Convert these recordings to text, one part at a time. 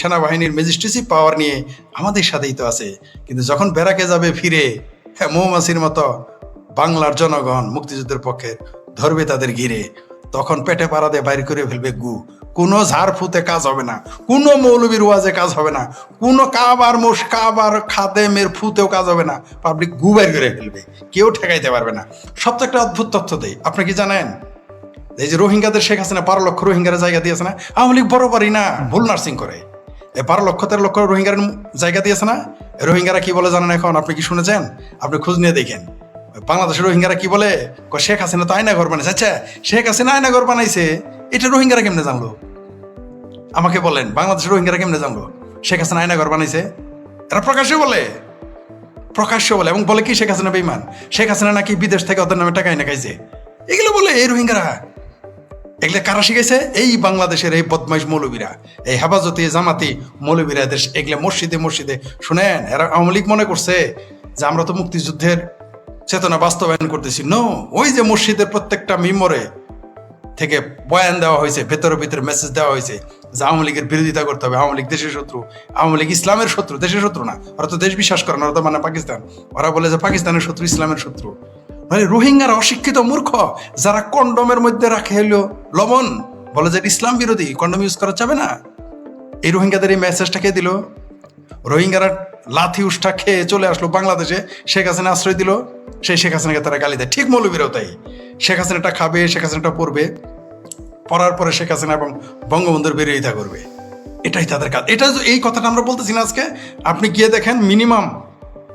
সেনাবাহিনীর ম্যাজিস্ট্রেসি পাওয়ার নিয়ে আমাদের সাথেই তো আছে। কিন্তু যখন বেড়াকে যাবে ফিরে হ্যাঁ মৌমাছির মতো বাংলার জনগণ মুক্তিযুদ্ধের পক্ষে ধরবে তাদের ঘিরে, তখন পেটে পাড়া দিয়ে বাইর করে ফেলবে গু। কোনো ঝাড় ফুতে কাজ হবে না, কোনো মৌলবীর ওয়াজে কাজ হবে না, কোনো কাবার মোষ, কাবার খাদেমের ফুতেও কাজ হবে না, পাবলিক গু বাইর করে ফেলবে, কেউ ঠেকাইতে পারবে না। সব তো একটা অদ্ভুত তথ্য দেয় আপনি কি জানেন? এই যে রোহিঙ্গাদের শেখ হাসিনা বারো লক্ষ রোহিঙ্গার জায়গা দিয়েছে না, আওয়ামী লীগ বরাবরই না, ভুল নার্সিং করে। এই বারো লক্ষ তেরো লক্ষ রোহিঙ্গার জায়গা দিয়েছে না? রোহিঙ্গারা কি বলে জানেন এখন? আপনি কি শুনেছেন? আপনি খোঁজ নিয়ে দেখেন। বাংলাদেশের রোহিঙ্গারা কি বলে? শেখ হাসিনা তো আয়না ঘর বানাইছে। আচ্ছা শেখ হাসিনা আয়না ঘর বানাইছে, এটা রোহিঙ্গারা কেমনে জানলো? আমাকে বলেন, বাংলাদেশের রোহিঙ্গারা কেমনে জানলো? শেখ হাসিনা আয়না ঘর বানাইছে? এরা প্রকাশ্যে বলে। প্রকাশ্য বলে, এবং বলে কি শেখ হাসিনা বেইমান শেখ হাসিনা নাকি বিদেশ থেকে ওদের নামে টাকা এনে খাইছে? এগুলো বলে, এই রোহিঙ্গারা। এগুলো কারা শিখেছে এই বাংলাদেশের এই বদমাইশ মৌলবীরা, এই হেফাজতি জামাতি মৌলবীরা এদের এগুলো মসজিদে মসজিদে। শুনেন, এরা আওয়ামী লীগ মনে করছে যে আমরা তো মুক্তিযুদ্ধের চেতনা বাস্তবায়ন করতেছি। নো ওই যে মসজিদের প্রত্যেকটা মিমরে থেকে বয়ান দেওয়া হয়েছে, ভেতরে ভিতরে মেসেজ দেওয়া হয়েছে যে আওয়ামী লীগের বিরোধিতা করতে হবে। আওয়ামী লীগ দেশের শত্রু, আওয়ামী লীগ ইসলামের শত্রু, দেশের শত্রু না। ওরা তো দেশ বিশ্বাস করে না, ওরা তো মানে পাকিস্তান। ওরা বলে যে পাকিস্তানের শত্রু, ইসলামের শত্রু। মানে রোহিঙ্গারা অশিক্ষিত মূর্খ, যারা কন্ডমের মধ্যে রাখে হলো লবণ। বলে যে ইসলাম বিরোধী, কন্ডম ইউজ করা যাবে না। এই রোহিঙ্গাদের এই মেসেজটা খেয়ে দিল? রোহিঙ্গারা লাথি উষ্ঠা খেয়ে চলে আসলো বাংলাদেশে, শেখ হাসিনা আশ্রয় দিল। সেই শেখ হাসিনাকে তারা গালি দেয়। ঠিক মৌলবীরাও তাই। শেখ হাসিনাটা খাবে, শেখ হাসিনাটা পড়বে। পড়ার পরে শেখ হাসিনা এবং বঙ্গবন্ধুর বিরোধিতা করবে। এটাই তাদের কাজ। এটা এই কথাটা আমরা বলতেছি না আজকে, আপনি গিয়ে দেখেন মিনিমাম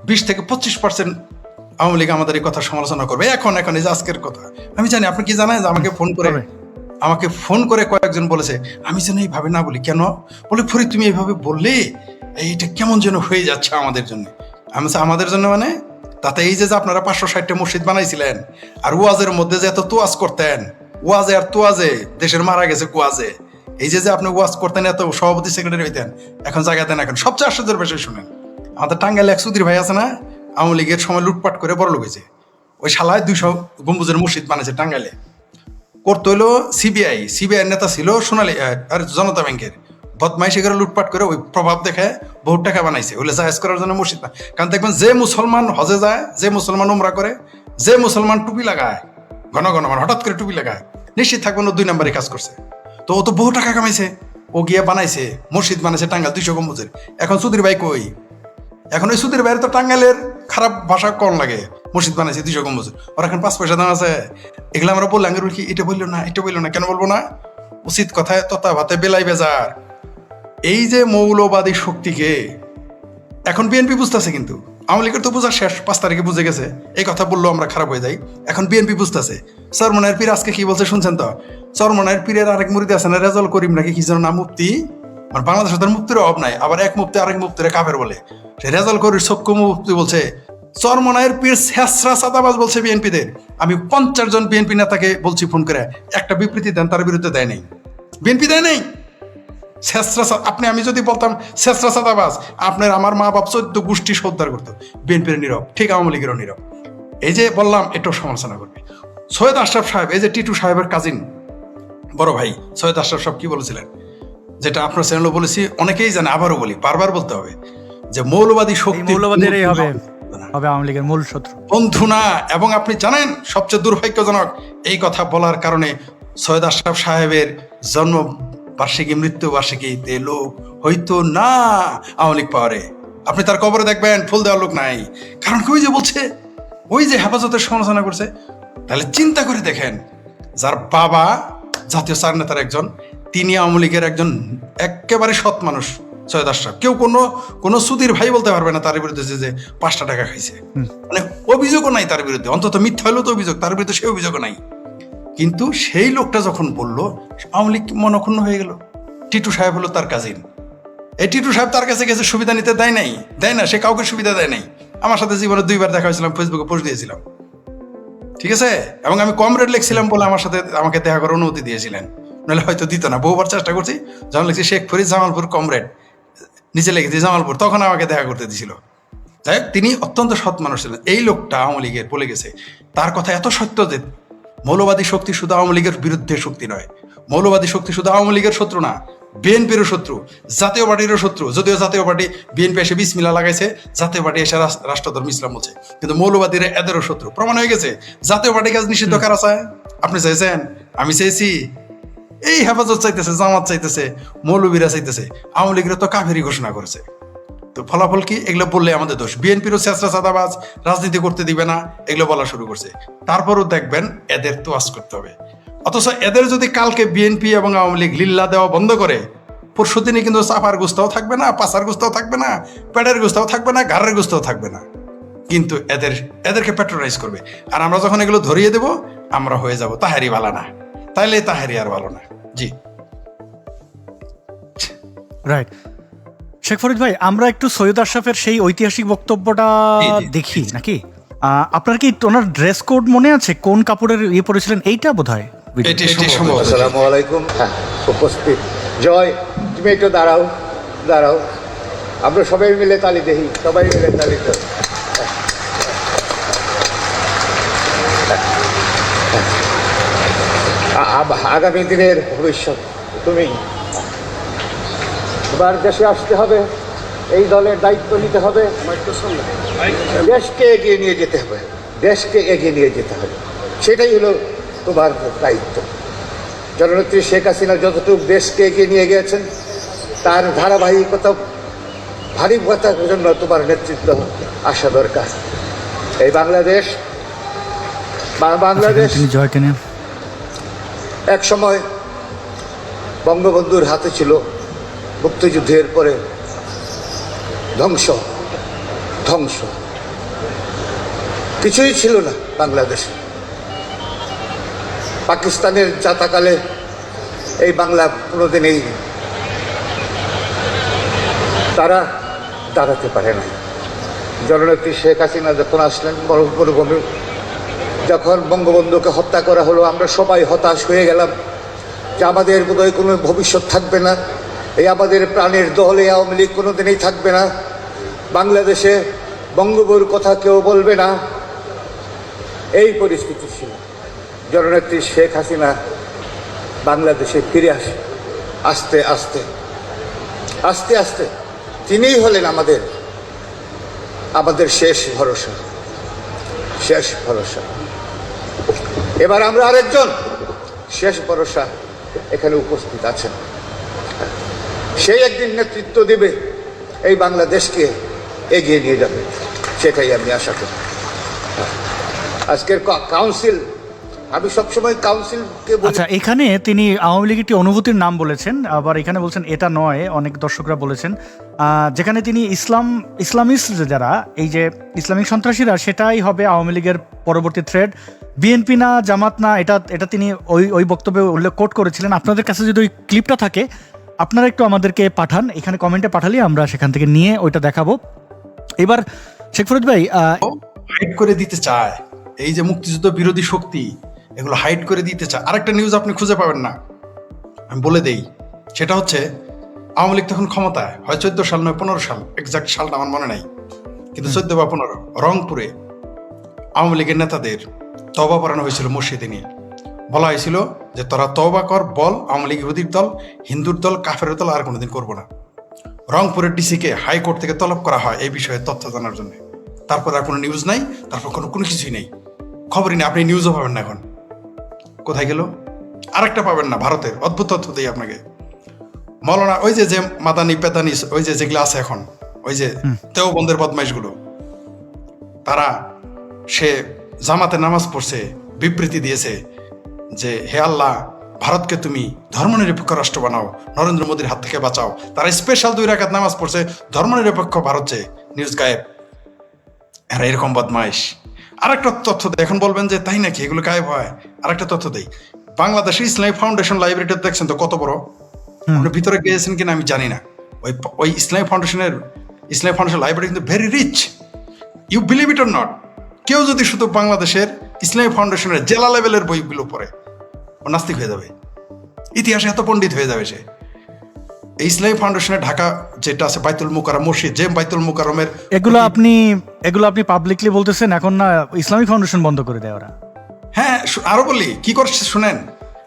বিশ থেকে পঁচিশ পার্সেন্ট আওয়ামী লীগ আমাদের এই কথা সমালোচনা করবে। এখন এখন এই যে আজকের কথা। আমি জানি আপনি কি জানেন যে আমাকে ফোন করে আমাকে ফোন করে কয়েকজন বলেছে আমি যেন এইভাবে না বলি। কেন? বলে ফরি তুমি এইভাবে বললে এইটা কেমন যেন হয়ে যাচ্ছে আমাদের জন্য। আমি আমাদের জন্য মানে? তাতে এই যে যে আপনারা পাঁচশো ষাটটা মসজিদ বানাইছিলেন আর ওয়াজের মধ্যে যে এত তোয়াজ করতেন ওয়াজে আর তোয়াজে দেশের মারা গেছে কুয়াজে এই যে যে আপনি ওয়াজ করতেন এত সভাপতি সেক্রেটারি হইতেন এখন জায়গা দেন এখন সবচেয়ে আশ্চর্যের বিষয় শুনেন। আমাদের টাঙ্গাইল এক সুধীর ভাই আছে না আওয়ামী লীগের সময় লুটপাট করে বড় লোক হয়েছে। ওই শালায় দুইশো গম্বুজের মসজিদ বানাইছে টাঙ্গাইলে। করতে হলো সিবিআই। সিবিআই নেতা ছিল সোনালী আর জনতা ব্যাংকের। বদমাইশি করে লুটপাট করে ওই প্রভাব দেখে বহুত টাকা বানাইছে। ওগুলো জাহেজ করার জন্য মসজিদ না কারণ দেখবেন যে মুসলমান হজে যায়, যে মুসলমান উমরা করে, যে মুসলমান টুপি লাগায়, ঘন ঘন মানে হঠাৎ করে টুপি লাগায়, নিশ্চিত থাকবেন ও দুই নম্বরে কাজ করছে। তো ও তো বহু টাকা কামাইছে। ও গিয়ে বানাইছে, মসজিদ বানাইছে টাঙ্গাল দুইশো গম্বুজের। এখন সুধীর ভাই কই? এখন ওই সুধীর বাইরে তো টাঙ্গাইলের খারাপ ভাষা কম লাগে? মসজিদ বানাইছে দুইশো গম্বুজ। ওর এখন পাঁচ পয়সা দাম আছে। এগুলো আমরা বললাম কি এটা বলল না, এটা বলল না, কেন বলব না? উচিত কথায় তথা ভাতে বেলাই বেজার। এই যে মৌলবাদী শক্তিকে, এখন বিএনপি বুঝতেছে কিন্তু। আওয়ামী লীগের তো বোঝার শেষ, পাঁচ তারিখে বুঝে গেছে। এই কথা বলল আমরা খারাপ হয়ে যাই। এখন বিএনপি বুঝতেছে। চরমনায়ের পীর আজকে কি বলছে শুনছেন তো? চরমনায়ের পীরের আরেক মুরিদ আছে না রেজল করিম নাকি কি যেন নাম মুক্তি মানে বাংলাদেশে তার মুক্তির অভাব নাই। আবার এক মুক্তি, আরেক মুক্তিরে কাফের বলে। সে রেজাল করির চক্ষু মুক্তি বলছে, চরমনায়ের পীর শেষরা সাদাবাজ বলছে বিএনপিদের আমি পঞ্চাশ জন বিএনপি নেতাকে বলছি ফোন করে, একটা বিবৃতি দেন, তার বিরুদ্ধে দেয় নাই। বিএনপি দেয় নাই? শেষরা আপনি, আমি যদি বলতাম শেষরা সাদাবাজ, আপনার আমার মা বাপ চোদ্দ গোষ্ঠী সদ্ধার করতো। বিএনপির নীরব, ঠিক আওয়ামী লীগেরও নীরব। এই যে বললাম এটাও সমালোচনা করবে। সৈয়দ আশরাফ সাহেব, এই যে টিটু সাহেবের কাজিন বড় ভাই, সৈয়দ আশরাফ সাহেব কি বলেছিলেন? যেটা আপনার চ্যানেলও বলেছি অনেকেই জানে আবারও বলি বারবার বলতে হবে যে মৌলবাদী শক্তি মৌলবাদেরই হবে হবে আওয়ামী লীগের মূল শত্রু। বন্ধু না এবং আপনি জানেন সবচেয়ে দুর্ভাগ্যজনক এই কথা বলার কারণে সৈয়দ আশরাফ সাহেবের জন্ম বার্ষিকী মৃত্যু বার্ষিকীতে লোক হয়তো না আওয়ামী লীগ পাওয়ারে। আপনি তার কবরে দেখবেন ফুল দেওয়ার লোক নাই। কারণ ওই যে বলছে ওই যে হেফাজতের সমালোচনা করছে তাহলে চিন্তা করে দেখেন যার বাবা জাতীয় চার নেতার একজন তিনি আওয়ামী লীগের একজন একেবারে সৎ মানুষ সৈয়দ আশরাফ। কেউ কোনো কোনো সুধীর ভাই বলতে পারবে না তার বিরুদ্ধে যে পাঁচটা টাকা খাইছে মানে অভিযোগও নাই তার বিরুদ্ধে। অন্তত মিথ্যা হলেও তো অভিযোগ তার বিরুদ্ধে সে অভিযোগও নাই। কিন্তু সেই লোকটা যখন বলল আওয়ামী লীগ মনক্ষুণ্ণ হয়ে গেল? টিটু সাহেব হলো তার কাজিন এই টিটু সাহেব তার কাছে গেছে সুবিধা নিতে দেয় নাই। দেয় না সে কাউকে সুবিধা দেয় নাই। আমার সাথে জীবনে দুইবার দেখা হয়েছিলাম ফেসবুকে পোস্ট দিয়েছিলাম। ঠিক আছে? এবং আমি কম রেট লিখছিলাম বলে আমার সাথে আমাকে দেখা করার অনুমতি দিয়েছিলেন। নাহলে হয়তো দিত না। বহুবার চেষ্টা করছি যখন লিখছি শেখ ফরিদ জামালপুর কমরেড। নিচে লিখেছি জামালপুর। তখন আমাকে দেখা করতে দিছিল। যাই হোক তিনি অত্যন্ত সৎ মানুষ ছিলেন। এই লোকটা আওয়ামী লীগের বলে গেছে তার কথা এত সত্য যে মৌলবাদী শক্তি শুধু আওয়ামী লীগের বিরুদ্ধে শক্তি নয়। মৌলবাদী শক্তি শুধু আওয়ামী লীগের শত্রু না বিএনপিরও শত্রু জাতীয় পার্টিরও শত্রু। যদিও জাতীয় পার্টি বিএনপি এসে বিসমিল্লা লাগাইছে জাতীয় পার্টি এসে রাষ্ট্রধর্ম ইসলাম বলছে। কিন্তু মৌলবাদীরা এদেরও শত্রু। প্রমাণ হয়ে গেছে জাতীয় পার্টি কাজ নিষিদ্ধ কারা চায়? আপনি চাইছেন আমি চাইছি এই হেফাজত চাইতেছে, জামাত চাইতেছে, মৌলবীরা চাইতেছে, আওয়ামী লীগের তো কাফেরি ঘোষণা করেছে। তো ফলাফল কি? এগুলো বললে আমাদের দোষ। বিএনপিরও চেষ্টা চাঁদাবাজ, রাজনীতি করতে দিবে না, এগুলো বলা শুরু করছে। তারপরও দেখবেন এদের তো আজ করতে হবে। অথচ এদের যদি কালকে বিএনপি এবং আওয়ামী লীগ লিল্লা দেওয়া বন্ধ করে, পরশু দিনে কিন্তু চাপার গুস্তাও থাকবে না, পাচার গুস্তাও থাকবে না, পেটের গুস্তাও থাকবে না, ঘাড়ের গুস্তাও থাকবে না। কিন্তু এদের, এদেরকে প্যাট্রোনাইজ করবে। আর আমরা যখন এগুলো ধরিয়ে দেব, আমরা হয়ে যাব তাহারি ভালো না। তাইলে তাহারি আর ভালো না। জি। রাইট শেখ ফরিদ ভাই আমরা একটু সৈয়দ আশরাফের সেই ঐতিহাসিক বক্তব্যটা দেখি নাকি? আহ, আপনার কি ওনার ড্রেস কোড মনে আছে? কোন কাপড়ের ইয়ে পরেছিলেন? এইটা বোধ হয় আসসালামু আলাইকুম। হ্যাঁ উপস্থিত। জয় তুমি একটু দাঁড়াও দাঁড়াও। আমরা সবাই মিলে তালি দেখি সবাই মিলে তালি আগামী দিনের ভবিষ্যৎ। তুমি এবার দেশে আসতে হবে, এই দলের দায়িত্ব নিতে হবে। দেশকে এগিয়ে নিয়ে যেতে হবে, দেশকে এগিয়ে নিয়ে যেতে হবে। সেটাই হলো তোমার দায়িত্ব। জননেত্রী শেখ হাসিনা যতটুকু দেশকে এগিয়ে নিয়ে গিয়েছেন, তার ধারাবাহিকতা ভারিকতার জন্য তোমার নেতৃত্ব আসা দরকার। এই বাংলাদেশ বাংলাদেশ এক সময় বঙ্গবন্ধুর হাতে ছিল মুক্তিযুদ্ধের পরে ধ্বংস ধ্বংস। কিছুই ছিল না বাংলাদেশে। পাকিস্তানের যাতাকালে এই বাংলা কোনোদিনই তারা দাঁড়াতে পারে না জননেত্রী শেখ হাসিনা যখন আসলেন, মরু- মরুভূমি যখন বঙ্গবন্ধুকে হত্যা করা হলো, আমরা সবাই হতাশ হয়ে গেলাম যে আমাদের বোধহয় কোনো ভবিষ্যৎ থাকবে না। এই আমাদের প্রাণের দল এই আওয়ামী লীগ কোনো দিনেই থাকবে না। বাংলাদেশে বঙ্গবন্ধুর কথা কেউ বলবে না। এই পরিস্থিতি ছিল। জননেত্রী শেখ হাসিনা বাংলাদেশে ফিরে আসে, আস্তে আস্তে আস্তে আস্তে। তিনিই হলেন আমাদের আমাদের শেষ ভরসা শেষ ভরসা। এবার আমরা আরেকজন। শেষ ভরসা এখানে উপস্থিত আছেন। সেই একদিন নেতৃত্ব দেবে এই বাংলাদেশকে এগিয়ে নিয়ে যাবে, সেটাই আমি আশা করি। আজকের কাউন্সিল আমি সবসময় কাউন্সিলকে আচ্ছা এখানে তিনি আওয়ামী লীগের একটি অনুভূতির নাম বলেছেন আবার এখানে বলছেন এটা নয় অনেক দর্শকরা বলেছেন। যেখানে তিনি ইসলাম ইসলামিস্ট যারা এই যে ইসলামিক সন্ত্রাসীরা সেটাই হবে আওয়ামী লীগের পরবর্তী থ্রেড বিএনপি না জামাত না এটা এটা তিনি ওই ওই বক্তব্যে উল্লেখ কোট করেছিলেন। আপনাদের কাছে যদি ওই ক্লিপটা থাকে আপনারা একটু আমাদেরকে পাঠান এখানে কমেন্টে পাঠালে আমরা সেখান থেকে নিয়ে ওইটা দেখাবো। এবার শেখ ফরিদ ভাই করে দিতে চায় এই যে মুক্তিযুদ্ধ বিরোধী শক্তি। এগুলো হাইড করে দিতে চায়। আরেকটা নিউজ আপনি খুঁজে পাবেন না। আমি বলে দেই সেটা হচ্ছে আওয়ামী লীগ তখন ক্ষমতায় হয় চোদ্দ সাল নয় পনেরো সাল এক্সাক্ট সালটা আমার মনে নাই কিন্তু চোদ্দ বা পনেরো রংপুরে আওয়ামী লীগের নেতাদের তবা পড়ানো হয়েছিল মসজিদে নিয়ে। বলা হয়েছিল যে তোরা তবা কর বল আওয়ামী লীগ বিরোধী দল হিন্দুর দল কাফের দল আর কোনোদিন করব না। রংপুরের ডিসিকে হাইকোর্ট থেকে তলব করা হয় এই বিষয়ে তথ্য জানার জন্য। তারপর আর কোনো নিউজ নাই তারপর কোনো কোনো কিছুই নেই। খবরই নেই আপনি নিউজও পাবেন না এখন। কোথায় গেল? আরেকটা পাবেন না ভারতের। অদ্ভুত তথ্য দিই আপনাকে। মৌলানা ওই যে যে মাদানি পেতানি ওই যে যেগুলো আছে এখন ওই যে দেওবন্দের বদমাইশগুলো তারা সে জামাতে নামাজ পড়ছে বিবৃতি দিয়েছে যে হে আল্লাহ ভারতকে তুমি ধর্মনিরপেক্ষ রাষ্ট্র বানাও নরেন্দ্র মোদীর হাত থেকে বাঁচাও। তারা স্পেশাল দুই রাকাত নামাজ পড়ছে ধর্মনিরপেক্ষ ভারত যে নিউজ গায়েব। এরা এরকম বদমাইশ। আরেকটা তথ্য দেয় এখন বলবেন যে তাই নাকি? এগুলো গায়েব হয়। আরেকটা তথ্য দেই। বাংলাদেশ ইসলামী ফাউন্ডেশন লাইব্রেরিটা দেখছেন তো কত বড়? আপনি ভিতরে গিয়েছেন কিনা আমি জানি না। ওই ওই ইসলামী ফাউন্ডেশনের ইসলামী ফাউন্ডেশন লাইব্রেরি কিন্তু very rich you believe it or not কেউ যদি শুধু বাংলাদেশের ইসলামী ফাউন্ডেশনের জেলা লেভেলের বইগুলো পড়ে ও নাস্তিক হয়ে যাবে। ইতিহাসে এত পণ্ডিত হয়ে যাবে সে। এই ইসলামী ফাউন্ডেশনের ঢাকা যেটা আছে বাইতুল মুকারম মসজিদ যে বাইতুল মুকারমের এগুলো আপনি এগুলো আপনি পাবলিকলি বলতেছেন, এখন না ইসলামিক ফাউন্ডেশন বন্ধ করে দেয় ওরা। হ্যাঁ আরও বলি, কি করছে শুনেন?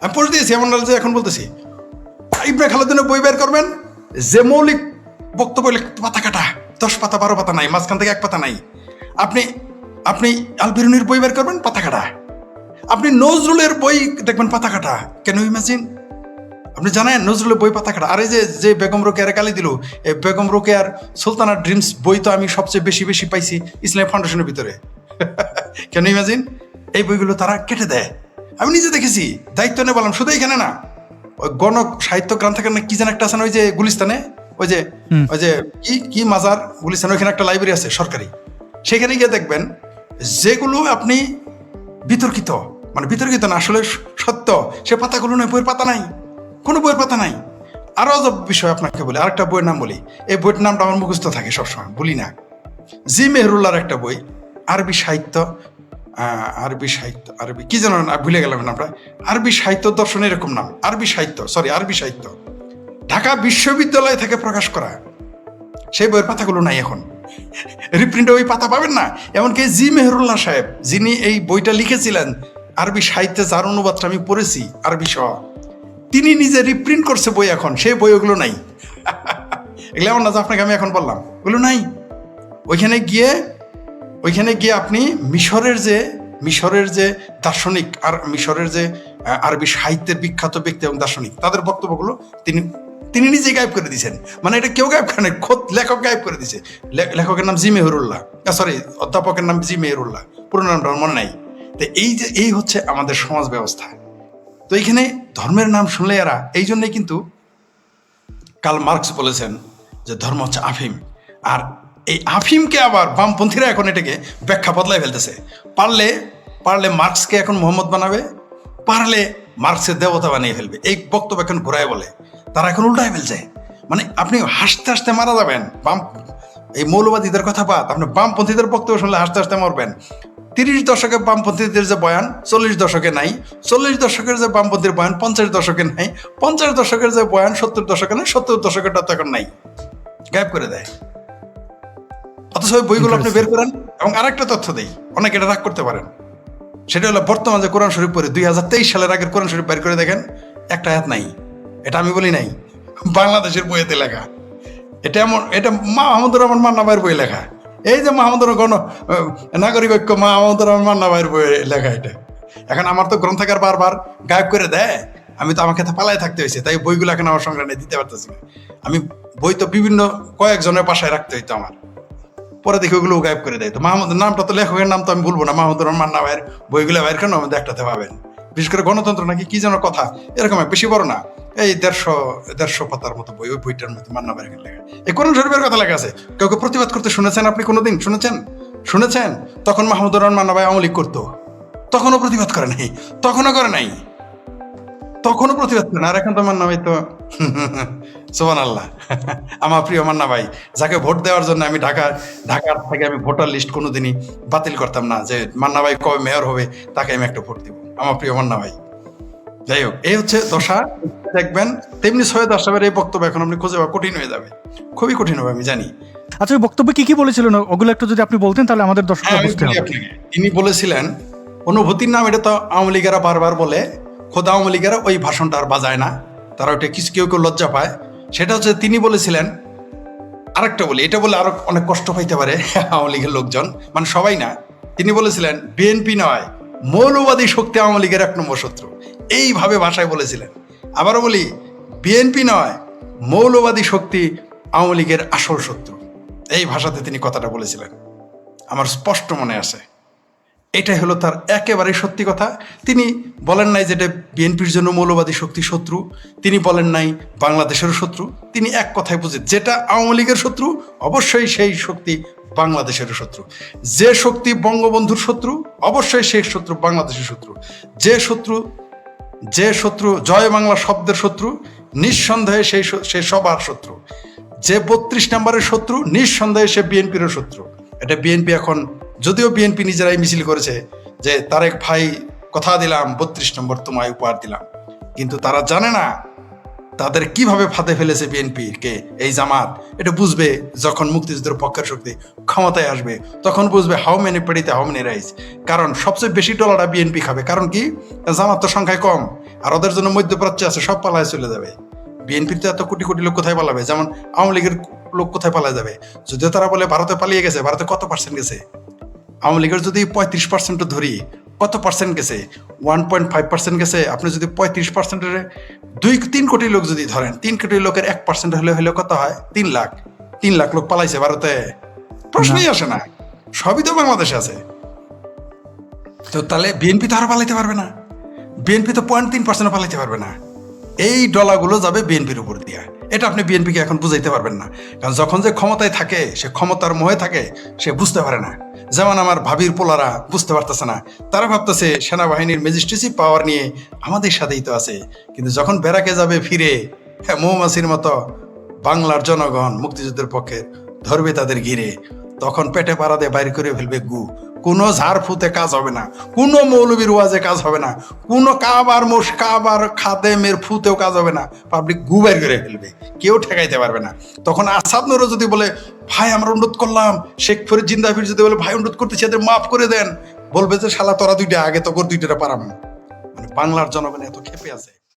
আমি পড়ে দিয়েছি, এমন যে এখন বলতেছি। ইব্রাহিম খালুদ্দিনের বই বের করবেন, যে মৌলিক বক্তব্য পাতা কাটা, দশ পাতা, বারো পাতা নাই, মাঝখান থেকে এক পাতা নাই। আপনি আপনি আলবিরুনির বই বের করবেন, পাতা কাটা। আপনি নজরুলের বই দেখবেন, পাতা কাটা। কেন ইমাজিন আপনি জানেন নজরুলের বই পাতা কাটা আরে যে যে বেগম রোকেয়ার গালি দিল এই বেগম রোকেয়ার সুলতানা ড্রিমস বই তো আমি সবচেয়ে বেশি বেশি পাইছি ইসলাম ফাউন্ডেশনের ভিতরে। কেন ইমাজিন এই বইগুলো তারা কেটে দেয়। আমি নিজে দেখেছি দায়িত্ব নিয়ে বললাম শুধু এখানে না ওই গণক সাহিত্য গ্রন্থাগার না কি যেন একটা আছে না ওই যে গুলিস্তানে ওই যে ওই যে কি কি মাজার গুলিস্তানে ওইখানে একটা লাইব্রেরি আছে সরকারি। সেখানে গিয়ে দেখবেন যেগুলো আপনি বিতর্কিত মানে বিতর্কিত না আসলে সত্য সে পাতাগুলো নয় বইয়ের পাতা নাই। কোনো বইয়ের পাতা নাই। আরও অজব বিষয় আপনাকে বলি আরেকটা বইয়ের নাম বলি। এই বইয়ের নামটা আমার মুখস্থ থাকে সবসময় বলি না। জি মেহরুল্লাহর একটা বই আরবি সাহিত্য আরবি সাহিত্য আরবি কি যেন না, ভুলে গেলাম নামটা। আরবি সাহিত্য দর্শন এরকম নাম আরবি সাহিত্য সরি আরবি সাহিত্য। ঢাকা বিশ্ববিদ্যালয় থেকে প্রকাশ করা। সেই বইয়ের পাতাগুলো নাই এখন। রিপ্রিন্টে ওই পাতা পাবেন না। এমনকি জি মেহরুল্লাহ সাহেব যিনি এই বইটা লিখেছিলেন আরবি সাহিত্যে যার অনুবাদটা আমি পড়েছি আরবি সহ। তিনি নিজে রিপ্রিন্ট করছে বই এখন সেই বই ওগুলো নাই। এগুলো এমন না আপনাকে আমি এখন বললাম ওগুলো নাই। ওইখানে গিয়ে ওইখানে গিয়ে আপনি মিশরের যে মিশরের যে দার্শনিক আর মিশরের যে আরবি সাহিত্যের বিখ্যাত ব্যক্তি এবং দার্শনিক তাদের বক্তব্যগুলো তিনি তিনি নিজে গায়েব করে দিয়েছেন। মানে এটা কেউ গায়েব করে নাই, খোদ লেখক গায়েব করে দিয়েছে। লেখকের নাম জি মেহরুল্লাহ সরি অধ্যাপকের নাম জি মেহরুল্লাহ পুরো নামটা মনে নাই। তো এই যে এই হচ্ছে আমাদের সমাজ ব্যবস্থা। তো এইখানে ধর্মের নাম শুনলে এরা, এই জন্যই কিন্তু কাল মার্কস বলেছেন যে ধর্ম হচ্ছে আফিম। আর এই আফিমকে আবার বামপন্থীরা এখন এটাকে ব্যাখ্যা বদলাই ফেলতেছে। পারলে পারলে মার্কসকে এখন মোহাম্মদ বানাবে, পারলে মার্কসের দেবতা বানিয়ে ফেলবে। এই বক্তব্য এখন ঘুরায় বলে। তারা এখন উল্টায় ফেলছে। মানে আপনি হাসতে হাসতে মারা যাবেন, বাম এই মৌলবাদীদের কথা বাদ, আপনি বামপন্থীদের বক্তব্য শুনলে হাসতে হাসতে মরবেন। তিরিশ দশকে বামপন্থীদের যে বয়ান, চল্লিশ দশকে নাই। চল্লিশ দশকের যে বামপন্থীর বয়ান, পঞ্চাশ দশকে নাই। পঞ্চাশ দশকের যে বয়ান, সত্তর দশকে নাই, সত্তর দশকেরটা তো এখন নাই। গায়েব করে দেয়। অথচ ওই বইগুলো আপনি বের করেন এবং আরেকটা তথ্য দেই। অনেকে এটা রাগ করতে পারেন। সেটা হলো বর্তমান যে কোরআন শরীফ পড়ে, দুই হাজার তেইশ সালের আগের কোরআন শরীফ বের করে দেখেন, একটা আয়াত নাই। এটা আমি বলি নাই। বাংলাদেশের বইয়েতে লেখা। এটা এমন, এটা মা মাহমুদুর রহমান মান্না ভাইয়ের বই লেখা। এই যে মাহমুদুর গণ নাগরিক ঐক্য মাহমুদুর রহমান ভাইয়ের বই লেখা এটা এখন আমার তো গ্রন্থাগার বারবার গায়েব করে দেয়। আমি তো আমাকে পালায় থাকতে হয়েছে, তাই বইগুলো এখন আমার সংগ্রহে দিতে পারতেছি না। আমি বই তো বিভিন্ন কয়েকজনের বাসায় রাখতে হইতো আমার। পরে দেখি ওগুলো গায়েব করে দেয়। তো মাহমুদের নামটা তো লেখকের নাম তো আমি বলব না, মাহমুদুর রহমান ভাইয়ের বইগুলো বাইর কেন আমাদের একটাতে পাবেন। বিশেষ করে গণতন্ত্র নাকি কি যেন কথা? এরকম বেশি বড় না। এই দেড়শো দেড়শো পাতার মতো বই, ওই বইটার মতো মান্না ভাইয়ের লেখা। এই কোরআন শরীফের কথা লেখা আছে। কাউকে প্রতিবাদ করতে শুনেছেন আপনি কোনোদিন? শুনেছেন? শুনেছেন? তখন মাহমুদুর রহমান মান্না ভাই আওয়ামী লীগ করতো। তখনও প্রতিবাদ করে নাই। তখনও করে নাই। তখনও প্রতিবাদ করে না আর এখন তো মান্না ভাই তো সোমান আল্লাহ আমার প্রিয় মান্না ভাই যাকে ভোট দেওয়ার জন্য আমি ঢাকা ঢাকার থেকে আমি ভোটার লিস্ট কোনোদিনই বাতিল করতাম না যে মান্না ভাই কবে মেয়র হবে তাকে আমি একটা ভোট দিব। আমার প্রিয় মান্না ভাই। যাই হোক এই হচ্ছে দশা। দেখবেন তেমনি সৈয়দ আশরাফের এই বক্তব্য এখন আপনি খুঁজে পাওয়া কঠিন হয়ে যাবে। খুবই কঠিন হবে আমি জানি। আচ্ছা ওই বক্তব্যে কি কি বলেছিলেন? ওগুলো একটু যদি আপনি বলতেন তাহলে আমাদের হ্যাঁ, দর্শকরা বুঝতে হবে। তিনি বলেছিলেন অনুভূতির নাম এটা তো আওয়ামী লীগেরা বারবার বলে খোদা আওয়ামী ওই ভাষণটা আর বাজায় না। তারা ওইটা কিছু কেউ কেউ লজ্জা পায়। সেটা হচ্ছে তিনি বলেছিলেন, আরেকটা বলি, এটা বলে আরও অনেক কষ্ট পাইতে পারে আওয়ামী লীগের লোকজন। মানে সবাই না। তিনি বলেছিলেন, বিএনপি নয়, মৌলবাদী শক্তি আওয়ামী লীগের এক নম্বর শত্রু। এইভাবে ভাষায় বলেছিলেন। আবারও বলি, বিএনপি নয়, মৌলবাদী শক্তি আওয়ামী লীগের আসল শত্রু। এই ভাষাতে তিনি কথাটা বলেছিলেন। আমার স্পষ্ট মনে আছে। এটাই হলো তার একেবারে সত্যি কথা। তিনি বলেন নাই যেটা বিএনপির জন্য মৌলবাদী শক্তি শত্রু। তিনি বলেন নাই বাংলাদেশের শত্রু। তিনি এক কথায় বুঝে, যেটা আওয়ামী লীগের শত্রু, অবশ্যই সেই শক্তি বাংলাদেশের শত্রু। যে শক্তি বঙ্গবন্ধুর শত্রু, অবশ্যই সেই শত্রু বাংলাদেশের শত্রু। যে শত্রু যে শত্রু জয় বাংলা শব্দের শত্রু, নিঃসন্দেহে সেই সে সবার শত্রু। যে বত্রিশ নম্বরের শত্রু, নিঃসন্দেহে সে বিএনপির শত্রু। এটা বিএনপি এখন যদিও বিএনপি নিজেরাই মিছিল করেছে যে তারেক ভাই কথা দিলাম, বত্রিশ নম্বর তোমায় উপহার দিলাম। কিন্তু তারা জানে না তাদের কীভাবে ফাঁদে ফেলেছে বিএনপি কে। এই জামাত, এটা বুঝবে যখন মুক্তিযুদ্ধের পক্ষের শক্তি ক্ষমতায় আসবে, তখন বুঝবে হাউ মেনি পেড়িতে হাউ মেনি রাইস কারণ সবচেয়ে বেশি ডলারটা বিএনপি খাবে। কারণ কি? জামাত তো সংখ্যায় কম, আর ওদের জন্য মধ্যপ্রাচ্যে আছে, সব পালায় চলে যাবে। বিএনপির তো এত কোটি কোটি লোক কোথায় পালাবে? যেমন আওয়ামী লীগের লোক কোথায় পালা যাবে? যদিও তারা বলে ভারতে পালিয়ে গেছে, ভারতে কত পার্সেন্ট গেছে? আওয়ামী লীগের যদি পঁয়ত্রিশ পার্সেন্ট ধরি কত পার্সেন্ট গেছে? ওয়ান পয়েন্ট ফাইভ পার্সেন্ট গেছে। আপনি যদি পঁয়ত্রিশ পার্সেন্টের দুই তিন কোটি লোক যদি ধরেন তিন কোটি লোকের এক পার্সেন্ট হলে হলে কত হয়? তিন লাখ। তিন লাখ লোক পালাইছে ভারতে। প্রশ্নই আসে না। সবই তো বাংলাদেশে আছে। তো তাহলে বিএনপি তো আরও পালাইতে পারবে না। বিএনপি তো পয়েন্ট তিন পার্সেন্ট পালাইতে পারবে না। এই ডলাগুলো যাবে বিএনপির উপর দিয়া। এটা আপনি বিএনপিকে এখন বুঝাইতে পারবেন না। কারণ যখন যে ক্ষমতায় থাকে, সে ক্ষমতার মোহে থাকে, সে বুঝতে পারে না। যেমন আমার ভাবির পোলারা বুঝতে পারতেছে না। তারা ভাবতেছে, সেনাবাহিনীর ম্যাজিস্ট্রেসি পাওয়ার নিয়ে আমাদের সাথেই তো আছে। কিন্তু যখন বেড়াকে যাবে ফিরে হ্যাঁ মৌমাছির মতো বাংলার জনগণ মুক্তিযুদ্ধের পক্ষে ধরবে তাদের ঘিরে। তখন পেটে পাড়া দিয়ে বাইর করে ফেলবে গু। কোনো ঝাড় ফুতে কাজ হবে না, কোনো মৌলবীর ওয়াজে কাজ হবে না, কোনো কাবার মোশ কাবার খাদেমের ফুতেও কাজ হবে না পাবলিক গু বাইর করে ফেলবে, কেউ ঠেকাইতে পারবে না। তখন আসাদ নুরও যদি বলে, ভাই, আমরা অনুরোধ করলাম। শেখ ফরিদ জিন্দাফির যদি বলে, ভাই, অনুরোধ করতেছি, এদের মাফ করে দেন। বলবে যে, শালা, তোরা দুইটা, আগে তো দুইটা পারাম। মানে বাংলার জনগণ এত খেপে আছে।